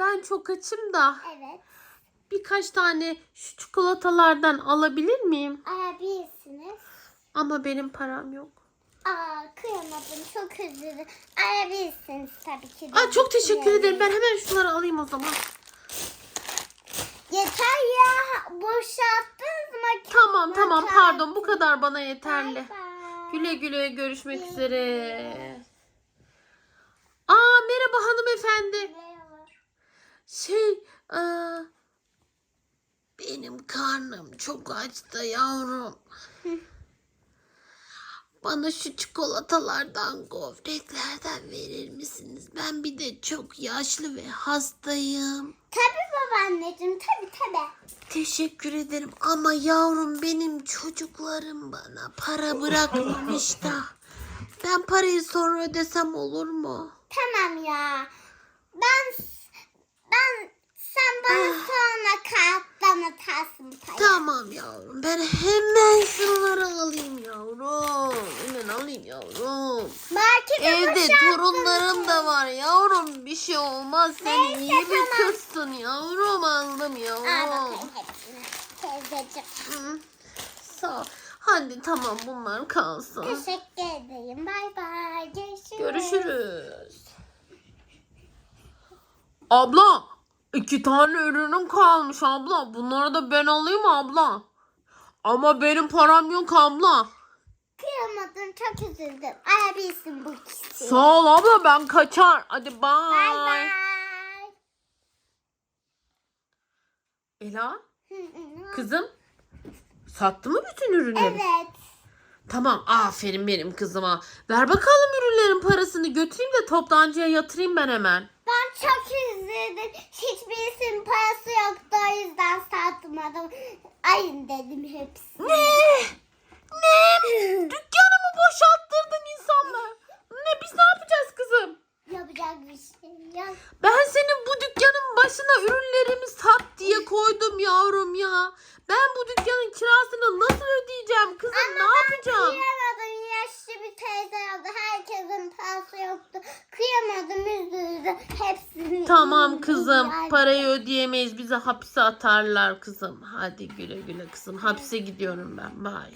ben çok açım da Evet. birkaç tane şu çikolatalardan alabilir miyim? Arabilirsiniz. Ama benim param yok. Aa kıyamadım çok özür dilerim. Arabilirsiniz tabii ki. Aa, çok teşekkür ederim. Ben hemen şunları alayım o zaman. Yeter ya. Boşalttınız mı? Tamam tamam pardon bu kadar bana yeterli. Bay bay. Güle güle görüşmek üzere. Merhaba hanımefendi. Merhaba. Şey aa, benim karnım çok aç da yavrum. Bana şu çikolatalardan, gofretlerden verir misiniz? Ben bir de çok yaşlı ve hastayım. Tabii babaanneciğim tabii tabii. Teşekkür ederim ama yavrum benim çocuklarım bana para bırakmamış da. Ben parayı sonra ödesem olur mu? Tamam ya. Ben ben sen bana sonra karttan atarsın parayı. Tamam yavrum ben hemen şunları alayım yavrum. Hemen alayım yavrum. Markete Evde mı? da var yavrum. Bir şey olmaz. Sen Neyse, iyi bir tamam. kızsın yavrum. Aldım Al yavrum. bakayım hepsini. Teyzeciğim. Hı. Sağ ol. Hadi tamam bunlar kalsın. Teşekkür ederim. Bay bay. Görüşürüz. Görüşürüz. Abla iki tane ürünüm kalmış abla. Bunları da ben alayım abla. Ama benim param yok abla. Kıyamadım. Çok üzüldüm. Arabilirsin bu ikisi. Sağ ol abla ben kaçar. Hadi Bay bye. bay. Ela Hı, hı. kızım sattı mı bütün ürünleri? Evet. Tamam aferin benim kızıma. Ver bakalım ürünlerin parasını götüreyim de toptancıya yatırayım ben hemen. Ben çok üzüldüm. Hiçbirisinin parası yoktu. O yüzden satmadım. Ayın dedim hepsini. Ne? Ne? Dükkanımı boşalttırdın insanlar. Ne biz ne yapacağız kızım? Yapacak bir şey yok. Ben senin bu dükkanın başına ürünlerimi sat diye koydum yavrum ya. Ben bu dükkanın kirasını nasıl ödeyeceğim kızım ne yapacağım? Kıyamadım. Yaşlı bir teyze yaptı. Herkesin parası yoktu. Kıyamadım. Üzüldüm. Hepsini. Tamam kızım parayı ödeyemeyiz bizi hapse atarlar kızım. Hadi güle güle kızım hapse gidiyorum ben bay.